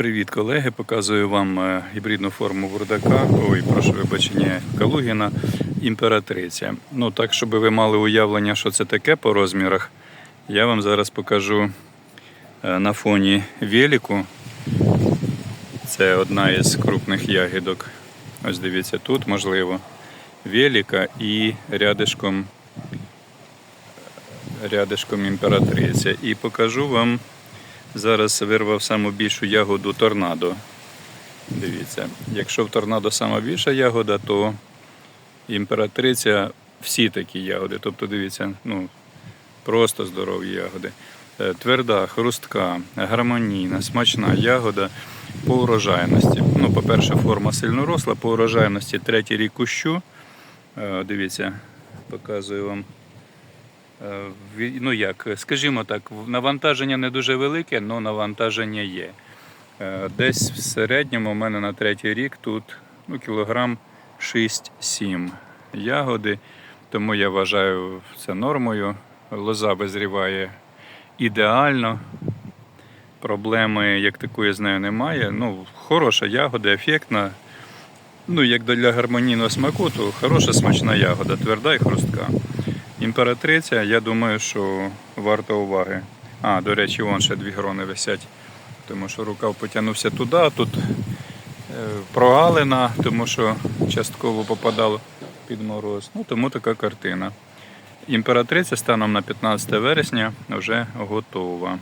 Привіт, колеги! Показую вам е, гібридну форму бурдака. Ой, прошу вибачення, Калугіна, імператриця. Ну так, щоб ви мали уявлення, що це таке по розмірах, я вам зараз покажу е, на фоні веліку. Це одна із крупних ягідок. Ось дивіться, тут можливо веліка і рядишком, рядишком імператриця. І покажу вам. Зараз вирвав саму більшу ягоду торнадо. Дивіться, якщо в торнадо сама більша ягода, то імператриця всі такі ягоди. Тобто, дивіться, ну, просто здорові ягоди. Е, Тверда, хрустка, гармонійна, смачна ягода по урожайності. Ну, по-перше, форма сильно росла, по урожайності третій рік кущу. Е, Дивіться, показую вам. Е, ну як, скажімо так, навантаження не дуже велике, але навантаження є. Е, Десь в середньому у мене на третій рік тут ну, кілограм 6-7 ягоди, тому я вважаю це нормою. Лоза визріває ідеально. Проблеми як такої з нею немає. Ну, хороша ягода, ефектна. Ну, як для гармонійного смаку, то хороша смачна ягода, тверда і хрустка. Імператриця, я думаю, що варто уваги. А, до речі, вон ще дві грони висять, тому що рукав потягнувся туди, а тут е, прогалина, тому що частково попадало під мороз. Ну, тому така картина. Імператриця станом на 15 вересня вже готова.